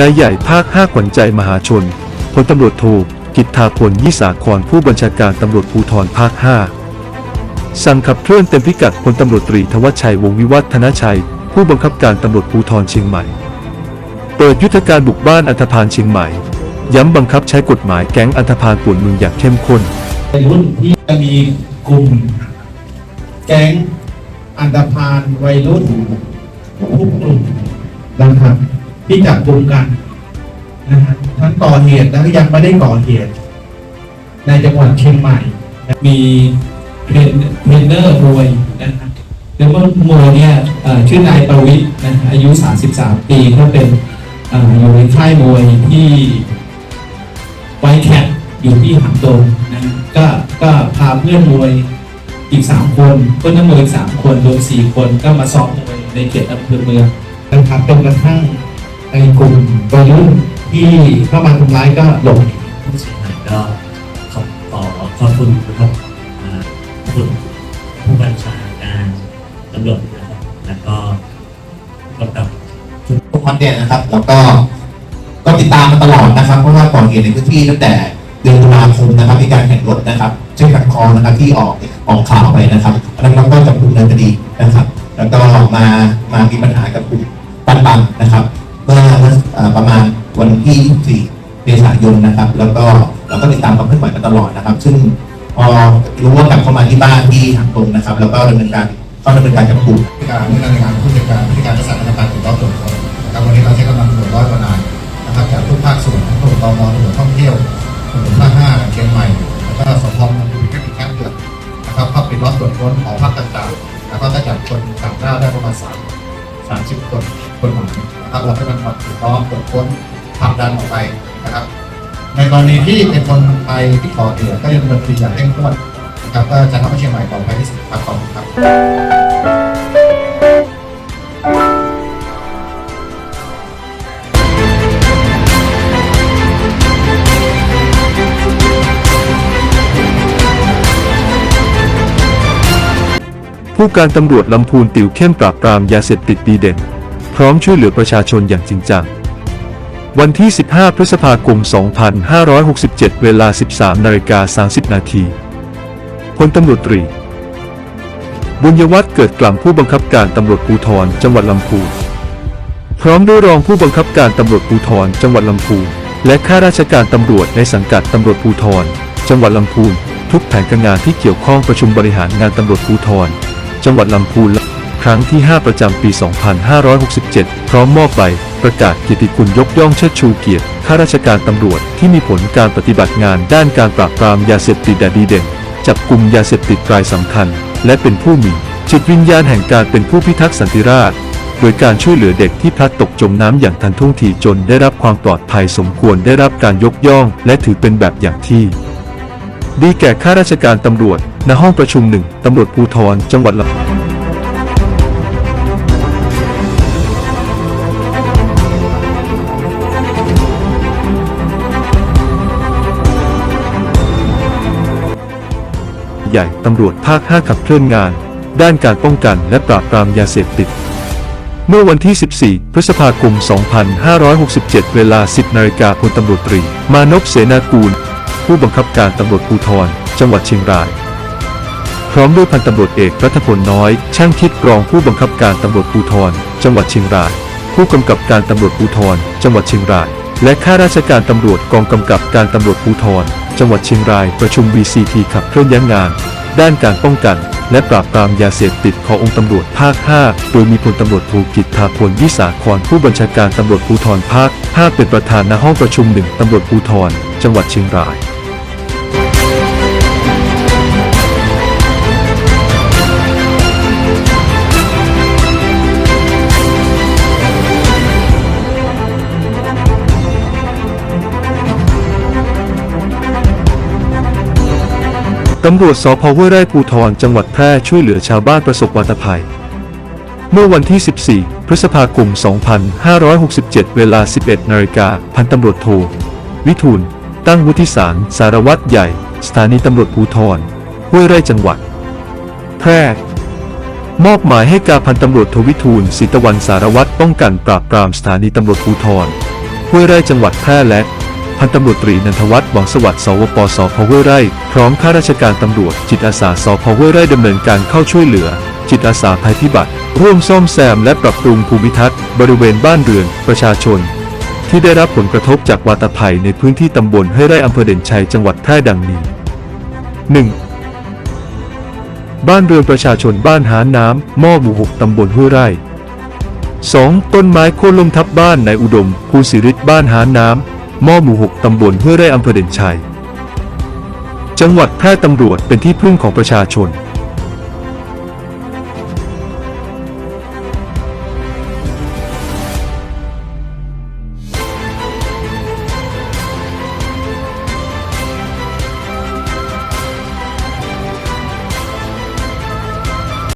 นายใหญ่ภาค 5 ขวัญใจมหาชนพลตำรวจโทกิตาพลยี่สาครผู้บัญชาการตำรวจภูธรภาค 5 สั่งขับเคลื่อนเต็มพิกัดพลตำรวจตรีทวัชชัยวงศ์วิวัฒนชัย ผู้บังคับการตำรวจภูธรเชียงใหม่ เปิดยุทธการบุกบ้านอันธพาลเชียงใหม่ ย้ำบังคับใช้กฎหมายแก๊งอันธพาลป่วนเมืองอย่างเข้มข้นในรุ่นที่จะมีกลุ่มแก๊งอันดพานวัยรุ่นทุกกลุ่มนะครับ ที่จับกลุ่มกันนะฮะทั้งก่อเหตุและก็ยังไม่ได้ก่อเหตุ ในจังหวัดเชียงใหม่ มีเทรนเนอร์มวยนะครับเทรนเนมวยเนี่ยชื่อนายประวิทย์นะอายุ 33 ปีก็เป็นอยู่ในค่ายมวยที่ไวแคทอยู่ที่หางดงนะก็ก็พาเพื่อนมวยอีก 3 คนเพื่อนนักมวยอีก 3 คนรวม4คนก็มาซ้อมมวยในเขตอำเภอเมืองนะครับจนกระทั่ง ในกลุ่มวัยรุ่นที่เข้ามาทำร้ายก็หลบหนีผู้เสียหายก็ขอบขอขอบคุณนะครับอ่าขอบคุณผู้บัญชาการตำรวจนะครับแล้วก็กำกับทุกคนเนี่ยนะครับ แล้วก็ก็ติดตามมาตลอดนะครับ เพราะว่าก่อเหตุในพื้นที่ตั้งแต่เดือนตุลาคมนะครับมีการแข่งรถนะครับเช่นขัดคอนะครับที่ออกออกข่าวไปนะครับแล้วเราก็จับกลุ่มดำเนินคดีนะครับ แล้วก็มามามีปัญหากับกลุ่มปันปันนะครับ เมื่อประมาณวันที่24เมษายนนะครับ แล้วก็เราก็ติดตามความเคลื่อนไหวมาตลอดนะครับ ซึ่งพอรู้ว่ากลับเข้ามาที่บ้านที่หางตรงนะครับ แล้วก็ดำเนินการเข้าดำเนินการจับกลุ่มผู้การผู้ในงานผู้จัดการผู้จัดการรักษาการตรวจรอบตรวจคนนะครับวันนี้เราใช้กำลังตำรวจร้อยกว่านายนะครับจากทุกภาคส่วนทั้งตำรวจตมตำรวจท่องเที่ยวตำรวจภาคห้าเชียงใหม่แล้วก็สพเมืองแค่ปีแค่เดือนนะครับเข้าปิดล้อมตรวจค้นของภาคต่างๆ แล้วก็ได้จับคนต่างด้าวได้ประมาณสามสามสิบคน คนหมายนะครับเราก็มันมาปิดล้อมตรวจค้นผลักดันออกไปนะครับ ในกรณีที่เป็นคนไทยที่ก่อเหตุก็ยังดำเนินคดีอย่างเข้มข้นนะครับก็จะทำให้เชียงใหม่ปลอดภัยที่สุดครับขอบคุณครับผู้การตำรวจลำพูนติวเข้มปราบปรามยาเสพติดดีเด่น พร้อมช่วยเหลือประชาชนอย่างจริงจัง วันที่ 15 พฤษภาคม 2567 เวลา 13 นาฬิกา 30 นาทีพลตำรวจตรี บุญยวัฒน์เกิดกล่ำผู้บังคับการตำรวจภูธรจังหวัดลำพูนพร้อมด้วยรองผู้บังคับการตำรวจภูธรจังหวัดลำพูนและข้าราชการตำรวจในสังกัดตำรวจภูธรจังหวัดลำพูนทุกแผนการงานที่เกี่ยวข้องประชุมบริหารงานตำรวจภูธรจังหวัดลำพูน ครั้งที่ 5 ประจำปี 2567 พร้อมมอบใบ ประกาศเกียรติคุณยกย่องเชิดชูเกียรติข้าราชการตำรวจที่มีผลการปฏิบัติงานด้านการปราบปรามยาเสพติดดีเด่น จับกลุ่มยาเสพติดรายสำคัญ และเป็นผู้มีจิตวิญญาณแห่งการเป็นผู้พิทักษ์สันติราษฎร์โดยการช่วยเหลือเด็กที่พลัดตกจมน้ำอย่างทันท่วงทีจนได้รับความปลอดภัยสมควรได้รับการยกย่อง และถือเป็นแบบอย่างที่ดีแก่ข้าราชการตำรวจณห้องประชุมหนึ่งตำรวจภูธรจังหวัดลำ ใหญ่ตำรวจภาค 5 ขับเคลื่อนงาน ด้านการป้องกันและปราบปรามยาเสพติด เมื่อวันที่ 14 พฤษภาคม 2567 เวลา 10 นาฬิกาพลตำรวจตรี มานพเสนากูล ผู้บังคับการตำรวจภูธร จังหวัดเชียงราย พร้อมด้วยพันตำรวจเอกรัฐพลน้อย ช่างคิดรองผู้บังคับการตำรวจภูธร จังหวัดเชียงราย ผู้กำกับการตำรวจภูธร จังหวัดเชียงราย และข้าราชการตำรวจกองกำกับการตำรวจภูธร จังหวัดเชียงรายประชุม BCT ขับเคลื่อนย้ายงาน ด้านการป้องกัน และปราบปรามยาเสพติดขององค์ตำรวจภาค 5 โดยมีพลตำรวจภูกิตทาพลวิสาครผู้บัญชาการตำรวจภูธรภาค 5 เป็นประธานณห้องประชุมหนึ่งตำรวจภูธรจังหวัดเชียงราย ตำรวจสพห้วยไร่ภูธรจังหวัดแพร่ช่วยเหลือชาวบ้านประสบวัตภัย เมื่อวันที่ 14 พฤษภาคม 2567 เวลา 11 นาฬิกา พันตำรวจโท วิทูล ตั้งวุฒิสาร สารวัตรใหญ่ สถานีตำรวจภูธรห้วยไร่จังหวัด แพร่ มอบหมายให้การพันตำรวจโทวิทูลศิตวันสารวัตรป้องกันปราบปรามสถานีตำรวจภูธรห้วยไร่จังหวัดแพร่และ พันตำรวจตรีนันทวัฒน์หวังสวัสดิ์สวปสพห้วยไร่ พร้อมข้าราชการตำรวจ จิตอาสาสพห้วยไร่ดำเนินการเข้าช่วยเหลือ จิตอาสาภัยพิบัติ ร่วมซ่อมแซมและปรับปรุงภูมิทัศน์ บริเวณบ้านเรือนประชาชน ที่ได้รับผลกระทบจากวาตภัยในพื้นที่ตำบลห้วยไร่อำเภอเด่นชัยจังหวัดแพร่ดังนี้ 1. บ้านเรือนประชาชนบ้านหาน้ำหม้อหมู่หกตำบลห้วยไร่ 2. ต้นไม้โค่นล้มทับบ้านในอุดมภูสิริศบ้านหาน้ำ ม่อหมู่หกตำบลห้วยไร่อำเภอเด่นชัย จังหวัดแพร่ตำรวจเป็นที่พึ่งของประชาชน